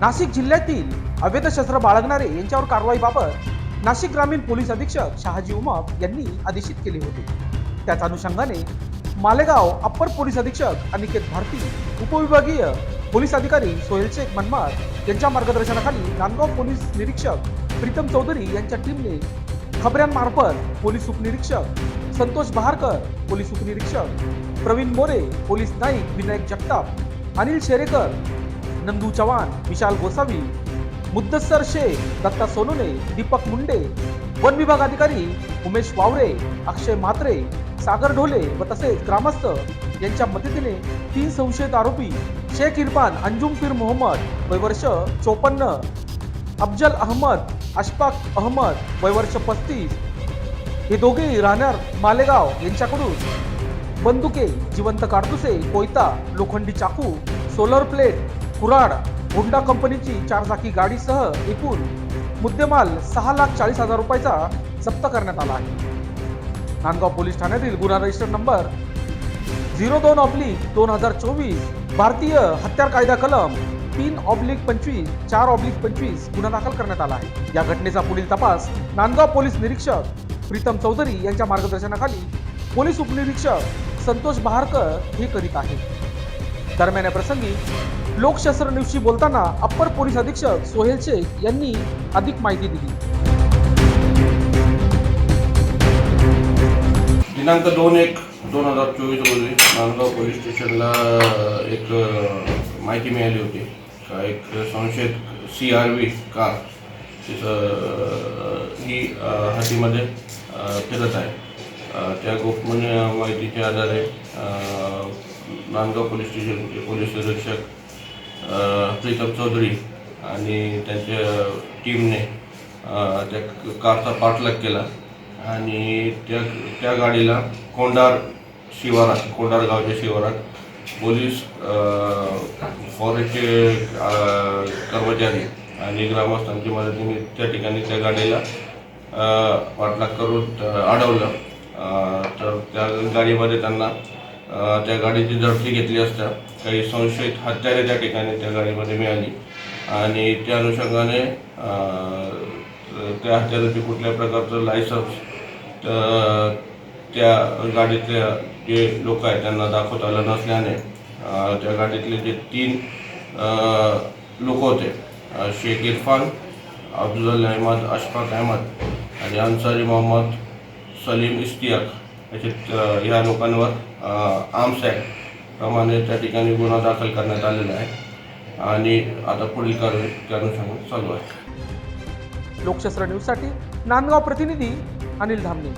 नाशिक जिल्ह्यातील अवैध शस्त्र बाळगणारे यांच्यावर कारवाईबाबत नाशिक ग्रामीण पोलीस अधीक्षक शहाजी उमप यांनी आदेशित केले होते. त्याच अनुषंगाने मालेगाव अप्पर पोलीस अधीक्षक अनिकेत भारती उपविभागीय पोलीस अधिकारी सोहेल शेख मनमार यांच्या मार्गदर्शनाखाली नांदगाव पोलीस निरीक्षक प्रीतम चौधरी यांच्या टीमने खबऱ्यांमार्फत पोलीस उपनिरीक्षक संतोष बहारकर पोलीस उपनिरीक्षक प्रवीण मोरे पोलीस नाईक विनायक जगताप अनिल शेरेकर नंदू चव्हाण विशाल गोसावी मुद्दसर शेख दत्ता सोनोने दीपक मुंडे वन विभाग अधिकारी उमेश वावरे अक्षय म्हात्रे सागर ढोले व तसेच ग्रामस्थ यांच्या मदतीने तीन संशयित आरोपी शेख इरफान अंजुम पीर मोहम्मद वयवर्ष चोपन्न अफजल अहमद अशफाक अहमद वयवर्ष पस्तीस हे दोघेही राहणार मालेगाव यांच्याकडून. बंदुके जिवंत काडतुसे कोयता लोखंडी चाकू सोलर प्लेट कुराड होंडा कंपनीची चारचाकी गाडीसह एकूण मुद्देमाल सहा लाख चाळीस हजार रुपयाचा जप्त करण्यात आला आहे. नांदगाव पोलीस ठाण्यातील गुन्हा रजिस्टर नंबर झिरो दोन ऑब्लिक दोन हजार चोवीस भारतीय हत्यार कायदा कलम तीन ऑब्लिक पंचवीस चार ऑब्लिक पंचवीस गुन्हा दाखल करण्यात आला आहे. या घटनेचा पुढील तपास नांदगाव पोलीस निरीक्षक प्रीतम चौधरी यांच्या मार्गदर्शनाखाली पोलीस उपनिरीक्षक संतोष बहारकर हे करीत आहेत. दरम्यान या प्रसंगी लोकशास्त्र न्यूजशी बोलताना अप्पर पोलीस अधीक्षक सोहेल शेख यांनी अधिक माहिती दिली. दिनांक दोन एक दोन हजार चोवीस रोजी नांदगाव पोलीस स्टेशनला एक माहिती मिळाली होती. का एक संशयित सी आर व्ही कार तिचं ही हातीमध्ये फिरत आहे. त्या गोपनीय माहितीच्या आधारे नांदगाव पोलीस स्टेशनचे पोलीस निरीक्षक प्रीतम चौधरी आणि त्यांच्या टीमने त्या कारचा पाठलाग केला आणि त्या त्या गाडीला कोंडार शिवारात कोंडार गावच्या शिवारात पोलीस फॉरेस्टचे कर्मचारी आणि ग्रामस्थांच्या मदतीने त्या ठिकाणी त्या गाडीला पाठलाग करून अडवलं. तर त्या गाडीमध्ये त्यांना त्या गाडीची झडती घेतली असता काही संशयित हत्यारे त्या ठिकाणी त्या गाडीमध्ये मिळाली. आणि त्या अनुषंगाने त्या हत्याराची कुठल्या प्रकारचं लायसन्स तर त्या गाडीतल्या जे लोक आहेत त्यांना दाखवता आलं नसल्याने त्या गाडीतले जे तीन लोक होते शेख इरफान अफजल अहमद अशफाक अहमद आणि अन्सारी मोहम्मद सलीम इश्तियाक असे या ह्या लोकांवर आर्म्स ॲक्ट प्रमाणे त्या ठिकाणी गुन्हा दाखल करण्यात आलेला आहे. आणि आता पुढील कारवाई त्या चालू आहे. लोकशास्त्र न्यूजसाठी नांदगाव प्रतिनिधी अनिल धामणे.